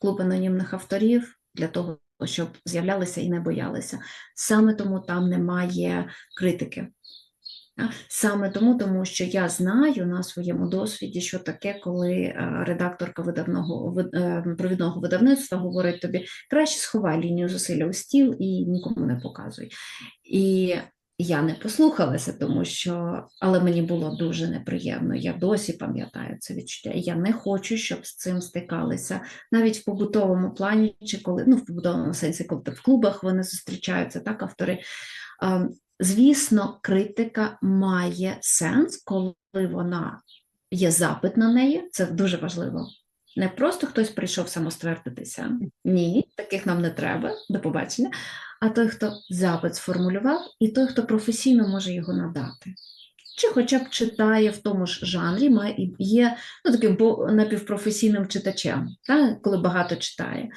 клуб анонімних авторів для того, щоб з'являлися і не боялися. Саме тому там немає критики. Саме тому, тому що я знаю на своєму досвіді, що таке, коли е, редакторка видавного е, провідного видавництва говорить тобі, краще сховай лінію зусилля у стіл і нікому не показуй. І я не послухалася, тому що, але мені було дуже неприємно. Я досі пам'ятаю це відчуття. Я не хочу, щоб з цим стикалися навіть в побутовому плані, чи коли ну в побутовому сенсі, коли в клубах вони зустрічаються, так автори. Звісно, критика має сенс, коли вона є запит на неї. Це дуже важливо. Не просто хтось прийшов самоствердитися. Ні, таких нам не треба, до побачення. А той, хто запит сформулював, і той, хто професійно може його надати. Чи хоча б читає в тому ж жанрі, має, є ну, таким напівпрофесійним читачем, та, коли багато читає.